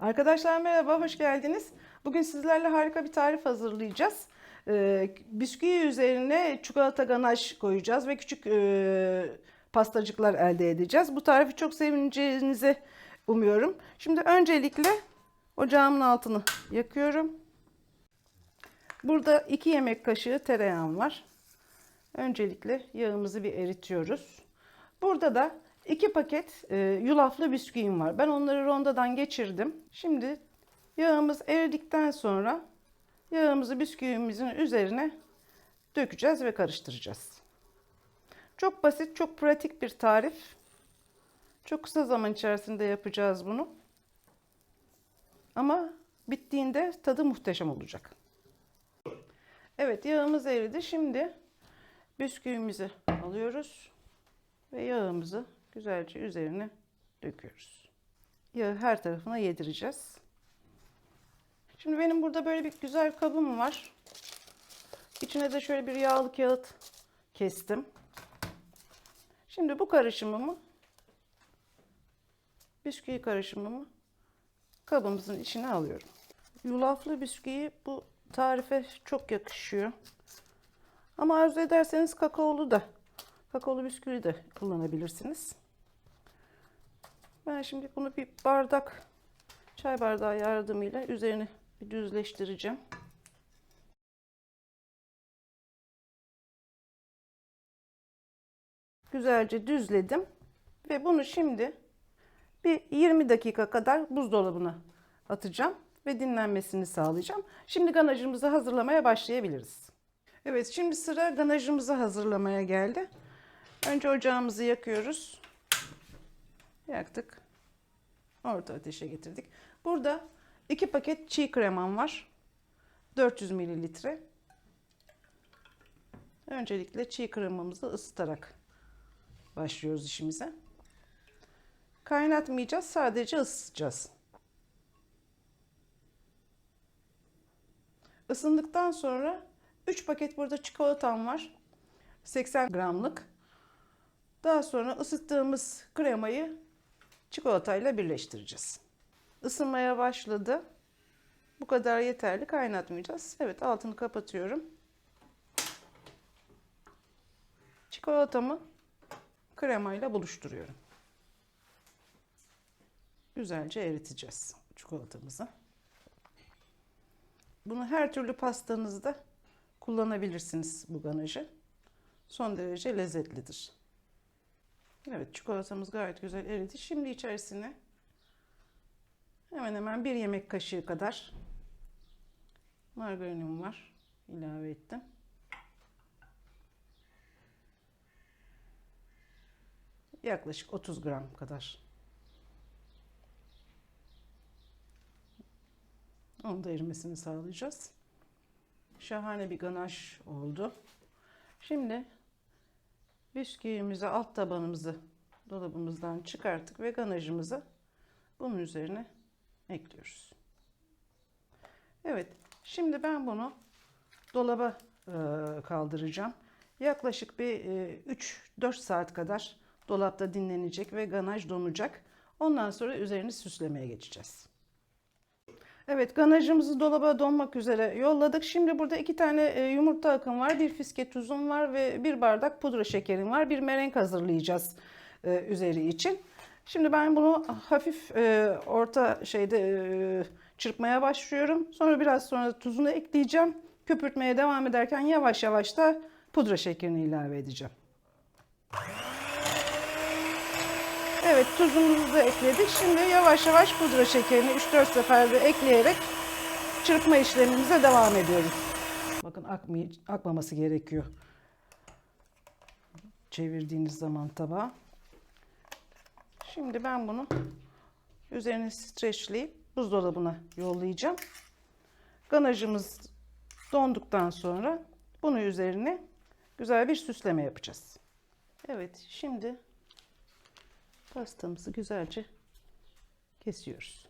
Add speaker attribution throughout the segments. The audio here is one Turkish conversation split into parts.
Speaker 1: Arkadaşlar merhaba, hoş geldiniz. Bugün sizlerle harika bir tarif hazırlayacağız. Ee, bisküvi üzerine çikolata ganaj koyacağız ve küçük e, pastacıklar elde edeceğiz. Bu tarifi çok sevineceğinizi umuyorum. Şimdi öncelikle ocağımın altını yakıyorum. Burada 2 yemek kaşığı tereyağım var. Öncelikle yağımızı bir eritiyoruz. Burada da iki paket e, yulaflı bisküvim var. Ben onları rondadan geçirdim. Şimdi yağımız eridikten sonra yağımızı bisküvimizin üzerine dökeceğiz ve karıştıracağız. Çok basit, çok pratik bir tarif. Çok kısa zaman içerisinde yapacağız bunu. Ama bittiğinde tadı muhteşem olacak. Evet yağımız eridi. Şimdi bisküvimizi alıyoruz ve yağımızı güzelce üzerine döküyoruz. Yağı her tarafına yedireceğiz. Şimdi benim burada böyle bir güzel kabım var. İçine de şöyle bir yağlı kağıt kestim. Şimdi bu karışımımı bisküvi karışımımı kabımızın içine alıyorum. Yulaflı bisküvi bu tarife çok yakışıyor. Ama arzu ederseniz kakaolu da kakaolu bisküvi de kullanabilirsiniz. Ben şimdi bunu bir bardak çay bardağı yardımıyla üzerini bir düzleştireceğim. Güzelce düzledim ve bunu şimdi bir 20 dakika kadar buzdolabına atacağım ve dinlenmesini sağlayacağım. Şimdi ganajımızı hazırlamaya başlayabiliriz. Evet şimdi sıra ganajımızı hazırlamaya geldi. Önce ocağımızı yakıyoruz. Yaktık. Orta ateşe getirdik. Burada iki paket çiğ kremam var. 400 mililitre. Öncelikle çiğ kremamızı ısıtarak başlıyoruz işimize. Kaynatmayacağız, sadece ısıtacağız. Isındıktan sonra 3 paket burada çikolatam var. 80 gramlık. Daha sonra ısıttığımız kremayı çikolatayla birleştireceğiz. Isınmaya başladı. Bu kadar yeterli. Kaynatmayacağız. Evet altını kapatıyorum. Çikolatamı kremayla buluşturuyorum. Güzelce eriteceğiz çikolatamızı. Bunu her türlü pastanızda kullanabilirsiniz bu ganajı. Son derece lezzetlidir. Evet çikolatamız gayet güzel eridi. Şimdi içerisine hemen hemen bir yemek kaşığı kadar margarinim var. ilave ettim. Yaklaşık 30 gram kadar. Onu da erimesini sağlayacağız. Şahane bir ganaj oldu. Şimdi bisküvimizi alt tabanımızı dolabımızdan çıkarttık ve ganajımızı bunun üzerine ekliyoruz. Evet, şimdi ben bunu dolaba e, kaldıracağım. Yaklaşık bir e, 3-4 saat kadar dolapta dinlenecek ve ganaj donacak. Ondan sonra üzerini süslemeye geçeceğiz. Evet ganajımızı dolaba donmak üzere yolladık. Şimdi burada iki tane e, yumurta akım var. Bir fiske tuzum var ve bir bardak pudra şekerim var. Bir merenk hazırlayacağız e, üzeri için. Şimdi ben bunu hafif e, orta şeyde çırpmaya başlıyorum. Sonra biraz sonra tuzunu ekleyeceğim. Köpürtmeye devam ederken yavaş yavaş da pudra şekerini ilave edeceğim. Evet tuzumuzu da ekledik. Şimdi yavaş yavaş pudra şekerini 3-4 seferde ekleyerek çırpma işlemimize devam ediyoruz. Bakın akmay akmaması gerekiyor. Çevirdiğiniz zaman tabağa. Şimdi ben bunu üzerine streçleyip buzdolabına yollayacağım. Ganajımız donduktan sonra bunu üzerine güzel bir süsleme yapacağız. Evet şimdi pastamızı güzelce kesiyoruz.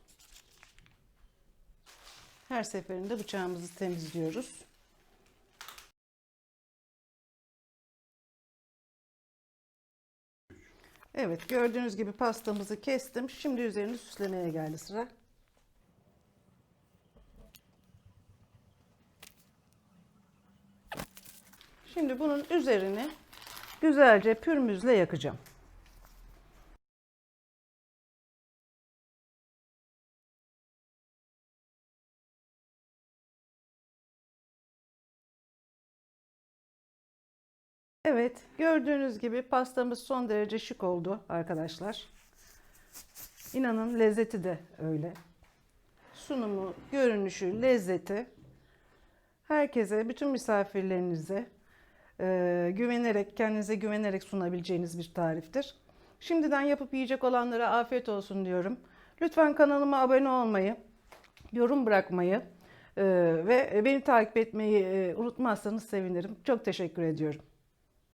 Speaker 1: Her seferinde bıçağımızı temizliyoruz. Evet gördüğünüz gibi pastamızı kestim. Şimdi üzerini süslemeye geldi sıra. Şimdi bunun üzerine güzelce pürmüzle yakacağım. Evet, gördüğünüz gibi pastamız son derece şık oldu arkadaşlar. İnanın lezzeti de öyle. Sunumu, görünüşü, lezzeti herkese, bütün misafirlerinize e, güvenerek, kendinize güvenerek sunabileceğiniz bir tariftir. Şimdiden yapıp yiyecek olanlara afiyet olsun diyorum. Lütfen kanalıma abone olmayı, yorum bırakmayı e, ve beni takip etmeyi e, unutmazsanız sevinirim. Çok teşekkür ediyorum.